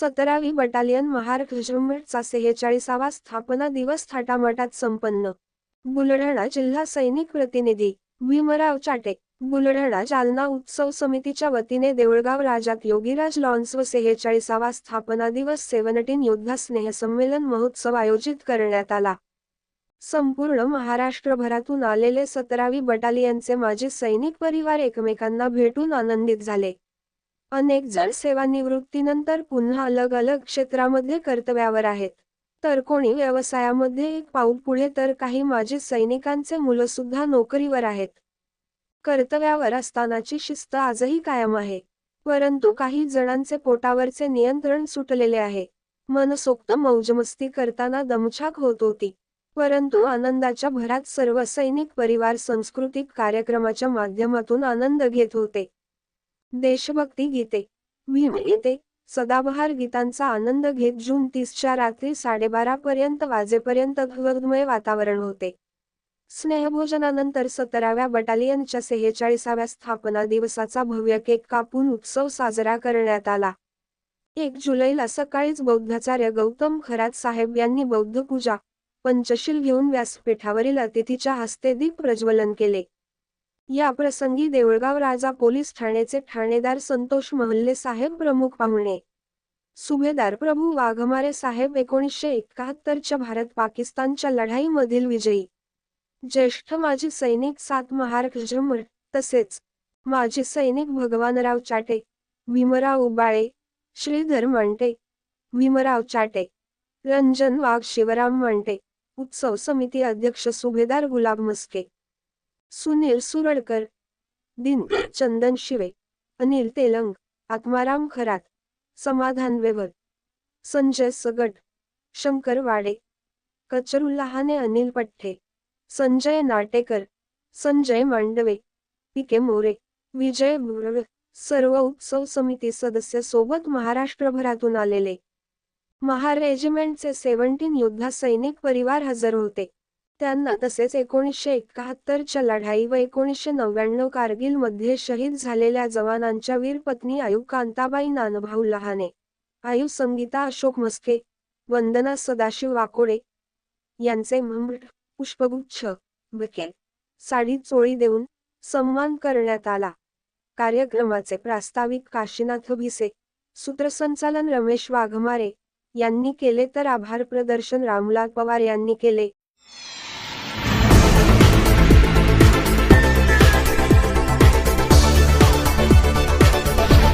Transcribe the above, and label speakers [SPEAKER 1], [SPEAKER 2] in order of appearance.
[SPEAKER 1] सतरावी battalion महाराष्ट्रचा सेहेचाळीसावा स्थापना दिवस थाटामाटात संपन्न. बुलढाणा जिल्हा सैनिक प्रतिनिधी भीमराव चाटे. बुलढाणा जालना उत्सव समितीच्या वतीने देऊळगाव राजात योगीराज लॉन्स व सेहेचाळीसावा स्थापना दिवस सेव्हन्टीन योद्धा स्नेहसंमेलन महोत्सव आयोजित करण्यात आला. संपूर्ण महाराष्ट्रभरातून आलेले सतरावी बटालियनचे माजी सैनिक परिवार एकमेकांना भेटून आनंदित झाले. अनेक जण सेवानिवृत्तीनंतर पुन्हा अलग अलग क्षेत्रामध्ये कर्तव्यावर आहेत. तर कोणी व्यवसायामध्ये एक पाऊल पुढे तर काही माजी सैनिकांचे मुलं सुद्धा नोकरीवर आहेत. कर्तव्यावर असतानाची शिस्त आजही कायम आहे. परंतु काही जणांचे पोटावरचे नियंत्रण सुटलेले आहे. मनसोक्त मौजमस्ती करताना दमछाक होत होती. परंतु आनंदाच्या भरात सर्व सैनिक परिवार सांस्कृतिक कार्यक्रमाच्या माध्यमातून आनंद घेत होते. देशभक्ती गीते. भीम गीते सदाबहार गीतांचा आनंद घेत जून तीसच्या रात्री साडेबारा पर्यंत वाजेपर्यंत भगवद्मय वातावरण होते. स्नेहभोजनानंतर सतराव्या बटालियनच्या सेहेचाळीसाव्या स्थापना दिवसाचा भव्य केक कापून उत्सव साजरा करण्यात आला. एक जुलैला सकाळीच बौद्धाचार्य गौतम खरात साहेब यांनी बौद्ध पूजा पंचशील घेऊन व्यासपीठावरील अतिथीच्या हस्ते दीप प्रज्वलन केले. या प्रसंगी देऊळगाव राजा पोलीस ठाण्याचे ठाणेदार संतोष महल्ले साहेब प्रमुख पाहुणे. सुभेदार प्रभू वाघमारे साहेब एकोणीसशे एकाहत्तरच्या भारत पाकिस्तानच्या लढाईमधील विजयी. ज्येष्ठ माजी सैनिक सात महाराष्ट्र तसेच माजी सैनिक भगवानराव चाटे भीमराव उबाळे श्रीधर मांटे भीमराव चाटे रंजन वाघ शिवराम मांटे उत्सव समिती अध्यक्ष सुभेदार गुलाब मस्के. सुनील सुरडकर दिन चंदन शिवे. अनिल तेलंग आत्माराम खरात. समाधान वेवर. संजय सगट. शंकर वाडे. कचरुल्लाहाने अनिल पठ्ठे. संजय नाटेकर. संजय मांडवे. पिके मोरे. विजय बुरवे सर्व उत्सव समिती सदस्य सोबत महाराष्ट्रभरातून आलेले. महार रेजिमेंटचे सेव्हन्टीन योद्धा सैनिक परिवार हजर होते. त्यांना तसेच एकोणीसशे एकाहत्तरच्या लढाई व एकोणीसशे नव्याण्णव कारगिलमध्ये शहीद झालेल्या जवानांच्या वीर पत्नी आयु कांताबाई नानभाऊ लहाने आयु संगीता अशोक मस्के वंदना सदाशिव वाकोडे यांचे मंबट पुष्पगुच्छ बकेल साडी चोळी देऊन सन्मान करण्यात आला. कार्यक्रमाचे प्रास्ताविक काशीनाथ भिसे सूत्रसंचालन रमेश वाघमारे यांनी केले तर आभार प्रदर्शन रामलाल पवार यांनी केले.